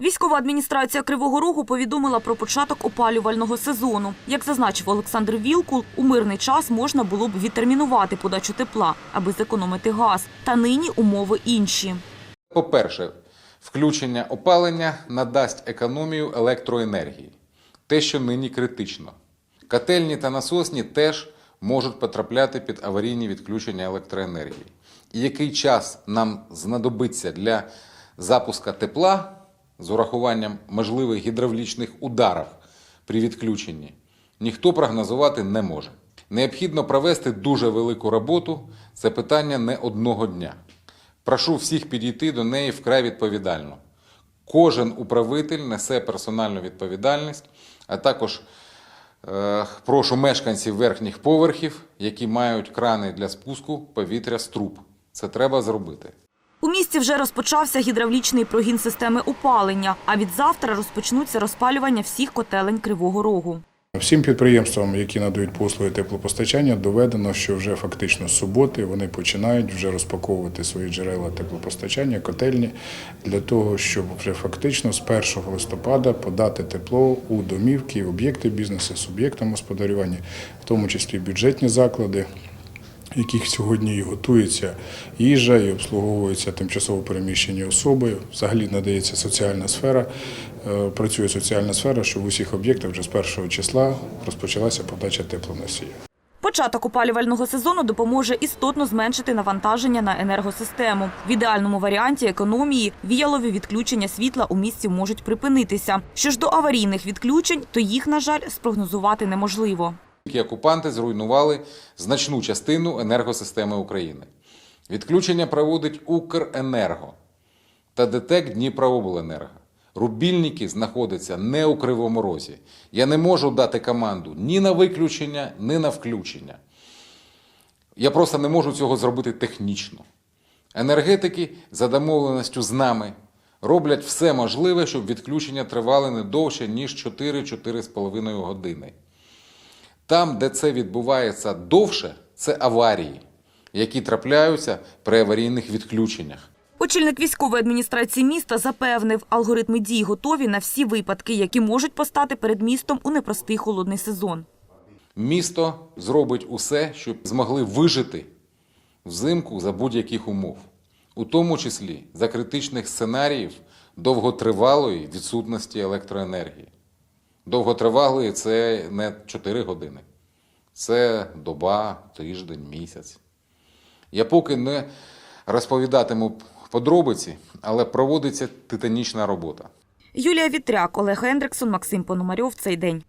Військова адміністрація Кривого Рогу повідомила про початок опалювального сезону. Як зазначив Олександр Вілкул, у мирний час можна було б відтермінувати подачу тепла, аби зекономити газ. Та нині умови інші. По-перше, включення опалення надасть економію електроенергії, те, що нині критично. Котельні та насосні теж можуть потрапляти під аварійні відключення електроенергії. І який час нам знадобиться для запуска тепла з урахуванням можливих гідравлічних ударів при відключенні, ніхто прогнозувати не може. Необхідно провести дуже велику роботу. Це питання не одного дня. Прошу всіх підійти до неї вкрай відповідально. Кожен управитель несе персональну відповідальність, а також е, прошу мешканців верхніх поверхів, які мають крани для спуску повітря з труб. Це треба зробити. У місті вже розпочався гідравлічний прогін системи опалення, а від завтра розпочнуться розпалювання всіх котелень Кривого Рогу. Всім підприємствам, які надають послуги теплопостачання, доведено, що вже фактично з суботи вони починають вже розпаковувати свої джерела теплопостачання, котельні для того, щоб вже фактично з 1 листопада подати тепло у домівки, об'єкти бізнесу, суб'єктам господарювання, в тому числі бюджетні заклади. Яких сьогодні і готується їжа, і обслуговуються тимчасово переміщені особи. Взагалі надається соціальна сфера, е, працює соціальна сфера, щоб в усіх об'єктах вже з першого числа розпочалася подача теплоносія. Початок опалювального сезону допоможе істотно зменшити навантаження на енергосистему. В ідеальному варіанті економії віялові відключення світла у місті можуть припинитися. Що ж до аварійних відключень, то їх, на жаль, спрогнозувати неможливо. Які окупанти зруйнували значну частину енергосистеми України. Відключення проводить Укренерго та ДТЕК Дніпрообленерго. Рубільники знаходяться не у Кривому Розі. Я не можу дати команду ні на виключення, ні на включення. Я просто не можу цього зробити технічно. Енергетики за домовленістю з нами роблять все можливе, щоб відключення тривали не довше, ніж 4-4,5 години. Там, де це відбувається довше, це аварії, які трапляються при аварійних відключеннях. Очільник військової адміністрації міста запевнив, алгоритми дій готові на всі випадки, які можуть постати перед містом у непростий холодний сезон. Місто зробить усе, щоб змогли вижити взимку за будь-яких умов, у тому числі за критичних сценаріїв довготривалої відсутності електроенергії. Довготривалої це не 4 години, це доба, тиждень, місяць. Я поки не розповідатиму подробиці, але проводиться титанічна робота. Юлія Вітряк, Олег Ендриксон, Максим Пономарьов. Цей день.